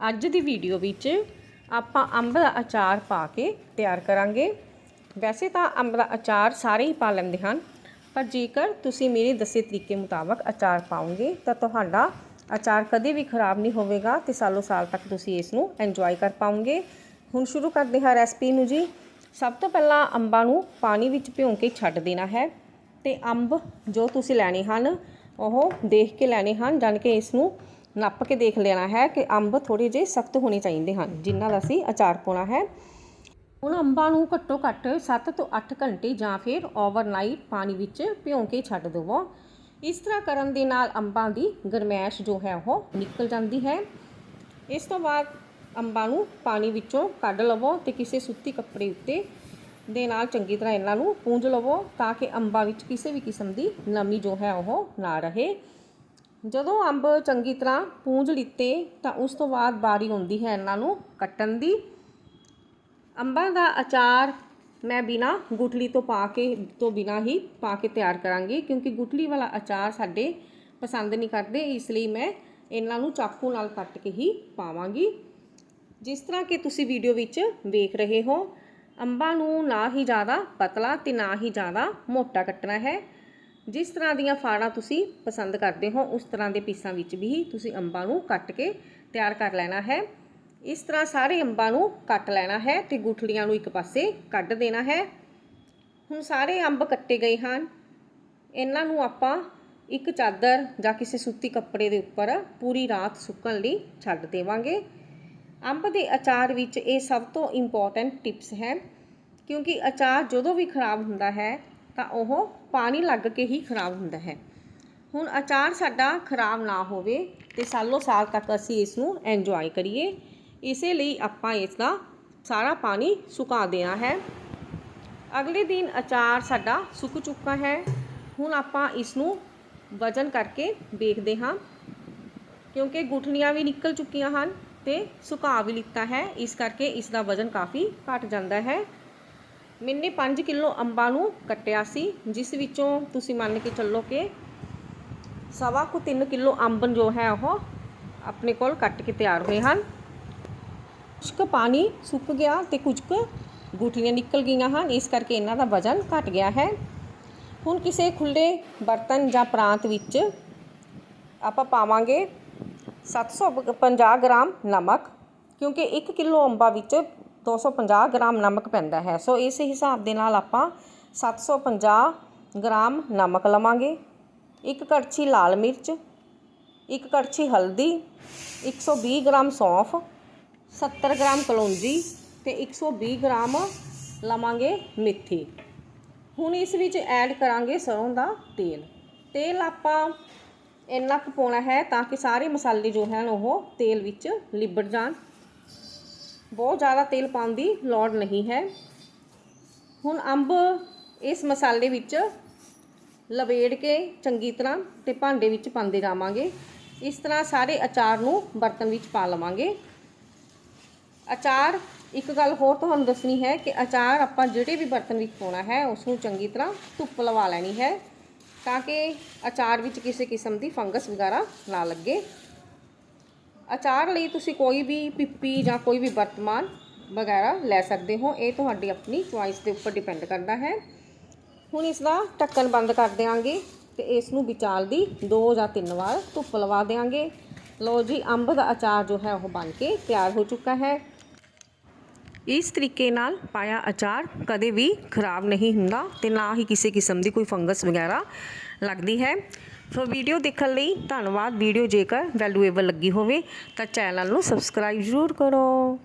ਅੱਜ ਦੀ ਵੀਡੀਓ ਵਿੱਚ ਆਪਾਂ ਅੰਬ ਦਾ ਅਚਾਰ ਪਾ ਕੇ ਤਿਆਰ ਕਰਾਂਗੇ। ਵੈਸੇ ਤਾਂ ਅੰਬ ਦਾ ਅਚਾਰ ਸਾਰੇ ਹੀ ਪਾ ਲੈਂਦੇ ਹਨ, ਪਰ ਜੇਕਰ ਤੁਸੀਂ ਮੇਰੇ ਦੱਸੇ ਤਰੀਕੇ ਮੁਤਾਬਕ ਅਚਾਰ ਪਾਓਗੇ, ਤਾਂ ਤੁਹਾਡਾ ਅਚਾਰ ਕਦੇ ਵੀ ਖਰਾਬ ਨਹੀਂ ਹੋਵੇਗਾ ਤੇ ਸਾਲੋ ਸਾਲ ਤੱਕ ਤੁਸੀਂ ਇਸ ਨੂੰ ਇੰਜੋਏ ਕਰ ਪਾਉਂਗੇ ਹੁਣ ਸ਼ੁਰੂ ਕਰਦੇ ਹਾਂ ਰੈਸਪੀ ਨੂੰ ਜੀ। ਸਭ ਤੋਂ ਪਹਿਲਾਂ ਅੰਬਾਂ ਨੂੰ ਪਾਣੀ ਵਿੱਚ ਭਿਉਂ ਕੇ ਛੱਡ ਦੇਣਾ ਹੈ ਤੇ ਅੰਬ ਜੋ ਤੁਸੀਂ ਲੈਣੇ ਹਨ, ਉਹ ਦੇਖ ਕੇ ਲੈਣੇ ਹਨ, ਜਾਣ ਕਿ ਇਸ ਨੂੰ ਨੱਪ ਕੇ ਦੇਖ ਲੈਣਾ ਹੈ ਕਿ ਅੰਬ ਥੋੜੇ ਜਿਹੇ ਸਖਤ ਹੋਣੇ ਚਾਹੀਦੇ ਹਨ, ਜਿਨ੍ਹਾਂ ਦਾ ਅਸੀਂ ਅਚਾਰ ਪਾਉਣਾ ਹੈ। ਹੁਣ ਅੰਬਾਂ ਨੂੰ ਘੱਟੋ ਘੱਟ 7 ਤੋਂ 8 ਘੰਟੇ ਜਾਂ ਫਿਰ ਓਵਰਨਾਈਟ ਪਾਣੀ ਵਿੱਚ ਭਿਉਂ ਕੇ ਛੱਡ ਦੇਵੋ। ਇਸ ਤਰ੍ਹਾਂ ਕਰਨ ਦੇ ਨਾਲ ਅੰਬਾਂ ਦੀ ਗਰਮੈਸ਼ ਜੋ ਹੈ ਉਹ ਨਿਕਲ ਜਾਂਦੀ ਹੈ। ਇਸ ਤੋਂ ਬਾਅਦ ਅੰਬਾਂ ਨੂੰ ਪਾਣੀ ਵਿੱਚੋਂ ਕੱਢ ਲਵੋ ਤੇ ਕਿਸੇ ਸੁੱਤੀ ਕੱਪੜੇ ਉੱਤੇ ਦੇ ਨਾਲ ਚੰਗੀ ਤਰ੍ਹਾਂ ਇਹਨਾਂ ਨੂੰ ਪੂੰਝ ਲਵੋ ਤਾਂ ਕਿ ਅੰਬਾਂ ਵਿੱਚ ਕਿਸੇ ਵੀ ਕਿਸਮ ਦੀ ਨਮੀ ਜੋ ਹੈ ਉਹ ਨਾ ਰਹੇ। ਜਦੋਂ ਅੰਬ ਚੰਗੀ ਤਰ੍ਹਾਂ ਪੂੰਝ ਲਿੱਤੇ ਤਾਂ ਉਸ ਤੋਂ ਬਾਅਦ ਬਾਰੀ ਆਉਂਦੀ ਹੈ ਇਹਨਾਂ ਨੂੰ ਕੱਟਣ ਦੀ। ਅੰਬਾਂ ਦਾ ਅਚਾਰ ਮੈਂ ਬਿਨਾ ਗੁਠਲੀ ਤੋਂ ਪਾ ਕੇ, ਤੋਂ ਬਿਨਾ ਹੀ ਪਾ ਕੇ ਤਿਆਰ ਕਰਾਂਗੀ ਕਿਉਂਕਿ ਗੁਠਲੀ ਵਾਲਾ ਅਚਾਰ ਸਾਡੇ ਪਸੰਦ ਨਹੀਂ ਕਰਦੇ, ਇਸ ਲਈ ਮੈਂ ਇਹਨਾਂ ਨੂੰ ਚਾਕੂ ਨਾਲ ਕੱਟ ਕੇ ਹੀ ਪਾਵਾਂਗੀ। ਜਿਸ ਤਰ੍ਹਾਂ ਕਿ ਤੁਸੀਂ ਵੀਡੀਓ ਵਿੱਚ ਵੇਖ ਰਹੇ ਹੋ, ਅੰਬਾਂ ਨੂੰ ਨਾ ਹੀ ਜ਼ਿਆਦਾ ਪਤਲਾ ਤੇ ਨਾ ਹੀ ਜ਼ਿਆਦਾ ਮੋਟਾ ਕੱਟਣਾ ਹੈ। ਜਿਸ ਤਰ੍ਹਾਂ ਦੀਆਂ ਫਾੜਾਂ ਤੁਸੀਂ ਪਸੰਦ ਕਰਦੇ ਹੋ, ਉਸ ਤਰ੍ਹਾਂ ਦੇ ਪੀਸਾਂ ਵਿੱਚ ਵੀ ਤੁਸੀਂ ਅੰਬਾਂ ਨੂੰ ਕੱਟ ਕੇ ਤਿਆਰ ਕਰ ਲੈਣਾ ਹੈ। ਇਸ ਤਰ੍ਹਾਂ ਸਾਰੇ ਅੰਬਾਂ ਨੂੰ ਕੱਟ ਲੈਣਾ ਹੈ ਤੇ ਗੁਠਲੀਆਂ ਨੂੰ ਇੱਕ ਪਾਸੇ ਕੱਢ ਦੇਣਾ ਹੈ। ਹੁਣ ਸਾਰੇ ਅੰਬ ਕੱਟੇ ਗਏ ਹਨ। ਇਹਨਾਂ ਨੂੰ ਆਪਾਂ ਇੱਕ ਚਾਦਰ ਜਾਂ ਕਿਸੇ ਸੂਤੀ ਕੱਪੜੇ ਦੇ ਉੱਪਰ ਪੂਰੀ ਰਾਤ ਸੁੱਕਣ ਲਈ ਛੱਡ ਦੇਵਾਂਗੇ। ਅੰਬ ਦੇ ਅਚਾਰ ਵਿੱਚ ਇਹ ਸਭ ਤੋਂ ਇੰਪੋਰਟੈਂਟ ਟਿਪਸ ਹੈ, ਕਿਉਂਕਿ ਅਚਾਰ ਜਦੋਂ ਵੀ ਖਰਾਬ ਹੁੰਦਾ ਹੈ ਤਾਂ ਉਹ ਪਾਣੀ ਲੱਗ ਕੇ ਹੀ ਖਰਾਬ ਹੁੰਦਾ ਹੈ। ਹੁਣ ਅਚਾਰ ਸਾਡਾ ਖਰਾਬ ਨਾ ਹੋਵੇ ਤੇ ਸਾਲੋ ਸਾਲ ਤੱਕ ਅਸੀਂ ਇਸ ਨੂੰ ਇੰਜੋਏ ਕਰੀਏ। ਇਸੇ ਲਈ ਆਪਾਂ ਇਸ ਦਾ ਸਾਰਾ ਪਾਣੀ ਸੁਕਾ ਦੇਣਾ ਹੈ। ਅਗਲੇ ਦਿਨ ਅਚਾਰ ਸਾਡਾ ਸੁੱਕ ਚੁੱਕਾ ਹੈ। ਹੁਣ ਆਪਾਂ ਇਸ ਨੂੰ ਵਜਨ ਕਰਕੇ ਦੇਖਦੇ ਹਾਂ। ਕਿਉਂਕਿ ਗੁਠਣੀਆਂ ਵੀ ਨਿਕਲ ਚੁੱਕੀਆਂ ਹਨ ਤੇ ਸੁਕਾ ਵੀ ਲਿੱਤਾ ਹੈ। ਇਸ ਕਰਕੇ ਇਸ ਦਾ ਵਜ਼ਨ ਕਾਫੀ ਘਟ ਜਾਂਦਾ ਹੈ। ਮੈਨੇ 5 ਕਿਲੋ ਅੰਬਾਂ ਨੂੰ ਕੱਟਿਆ ਸੀ, ਜਿਸ ਵਿੱਚੋਂ ਤੁਸੀਂ ਮੰਨ ਕੇ ਚੱਲੋ ਕਿ ਸਵਾ ਕੁ 3 ਕਿਲੋ ਅੰਬ ਜੋ ਹੈ ਉਹ ਆਪਣੇ ਕੋਲ ਕੱਟ ਕੇ ਤਿਆਰ ਹੋਏ ਹਨ। ਕੁਝ ਕੁ ਪਾਣੀ ਸੁੱਕ ਗਿਆ ਤੇ ਕੁਝ ਕੁ ਗੁਠਲੀਆਂ ਨਿਕਲ ਗਈਆਂ ਹਨ, ਇਸ ਕਰਕੇ ਇਹਨਾਂ ਦਾ ਵਜ਼ਨ ਘਟ ਗਿਆ ਹੈ। ਹੁਣ ਕਿਸੇ ਖੁੱਲੇ ਬਰਤਨ ਜਾਂ ਪ੍ਰਾਂਤ ਵਿੱਚ ਆਪਾਂ ਪਾਵਾਂਗੇ 750 ਗ੍ਰਾਮ ਨਮਕ, ਕਿਉਂਕਿ 1 ਕਿਲੋ ਅੰਬਾ ਵਿੱਚ 250 ਗ੍ਰਾਮ ਨਮਕ ਪੈਂਦਾ ਹੈ। ਸੋ ਇਸ ਹਿਸਾਬ ਦੇ ਨਾਲ ਆਪਾਂ 750 ਗ੍ਰਾਮ ਨਮਕ ਲਵਾਂਗੇ। ਇੱਕ ਕੜਛੀ ਲਾਲ ਮਿਰਚ, ਇੱਕ ਕੜਛੀ ਹਲਦੀ 120 ਗ੍ਰਾਮ ਸੌਂਫ 70 ਗ੍ਰਾਮ ਕਲੌਂਜੀ ਤੇ 120 ਗ੍ਰਾਮ ਲਵਾਂਗੇ ਮੇਥੀ। ਹੁਣ ਇਸ ਵਿੱਚ ਐਡ ਕਰਾਂਗੇ ਸਰੋਂ ਦਾ ਤੇਲ। ਤੇਲ ਆਪਾਂ ਇੰਨਾ ਕੁ ਪਾਉਣਾ ਹੈ ਤਾਂ ਕਿ ਸਾਰੇ ਮਸਾਲੇ ਜੋ ਹਨ ਉਹ ਤੇਲ ਵਿੱਚ ਲਿਬੜ ਜਾਣ। ਬਹੁਤ ਜ਼ਿਆਦਾ ਤੇਲ ਪਾਉਣ ਦੀ ਲੋੜ ਨਹੀਂ ਹੈ। ਹੁਣ ਅੰਬ ਇਸ ਮਸਾਲੇ ਵਿੱਚ ਲਵੇੜ ਕੇ ਚੰਗੀ ਤਰ੍ਹਾਂ ਤੇ ਭਾਂਡੇ ਵਿੱਚ ਪਾਉਂਦੇ ਜਾਵਾਂਗੇ। ਇਸ ਤਰ੍ਹਾਂ ਸਾਰੇ ਅਚਾਰ ਨੂੰ ਬਰਤਨ ਵਿੱਚ ਪਾ ਲਵਾਂਗੇ। ਅਚਾਰ, ਇੱਕ ਗੱਲ ਹੋਰ ਤੁਹਾਨੂੰ ਦੱਸਣੀ ਹੈ ਕਿ ਅਚਾਰ ਆਪਾਂ ਜਿਹੜੇ ਵੀ ਬਰਤਨ ਵਿੱਚ ਪਾਉਣਾ ਹੈ ਉਸ ਨੂੰ ਚੰਗੀ ਤਰ੍ਹਾਂ ਧੁੱਪ ਲਵਾ ਲੈਣੀ ਹੈ ਤਾਂ ਕਿ ਅਚਾਰ ਵਿੱਚ ਕਿਸੇ ਕਿਸਮ ਦੀ ਫੰਗਸ ਵਗੈਰਾ ਨਾ ਲੱਗੇ। ਅਚਾਰ ਲਈ ਤੁਸੀਂ ਕੋਈ ਵੀ ਪਿੱਪੀ ਜਾਂ ਕੋਈ ਵੀ ਵਰਤਮਾਨ ਵਗੈਰਾ ਲੈ ਸਕਦੇ ਹੋ। ਇਹ ਤੁਹਾਡੀ ਆਪਣੀ ਚੁਆਇਸ ਦੇ ਉੱਪਰ ਡਿਪੈਂਡ ਕਰਦਾ ਹੈ। ਹੁਣ ਇਸ ਦਾ ਢੱਕਣ ਬੰਦ ਕਰ ਦੇਵਾਂਗੇ ਤੇ ਇਸ ਨੂੰ ਵਿਚਾਲ ਦੀ ਦੋ ਜਾਂ ਤਿੰਨ ਵਾਰ ਧੁੱਪ ਲਵਾ ਦੇਵਾਂਗੇ ਲੋ ਜੀ, ਅੰਬ ਦਾ ਅਚਾਰ ਜੋ ਹੈ ਉਹ ਬਣ ਕੇ ਤਿਆਰ ਹੋ ਚੁੱਕਾ ਹੈ। ਇਸ ਤਰੀਕੇ ਨਾਲ ਪਾਇਆ ਅਚਾਰ ਕਦੇ ਵੀ ਖਰਾਬ ਨਹੀਂ ਹੁੰਦਾ ਤੇ ਨਾ ਹੀ ਕਿਸੇ ਕਿਸਮ ਦੀ ਕੋਈ ਫੰਗਸ ਵਗੈਰਾ ਲੱਗਦੀ ਹੈ। ਸੋ ਵੀਡੀਓ ਦੇਖਣ ਲਈ ਧੰਨਵਾਦ। ਵੀਡੀਓ ਜੇਕਰ ਵੈਲਿਊਏਬਲ ਲੱਗੀ ਹੋਵੇ ਤਾਂ ਚੈਨਲ ਨੂੰ ਸਬਸਕ੍ਰਾਈਬ ਜ਼ਰੂਰ ਕਰੋ।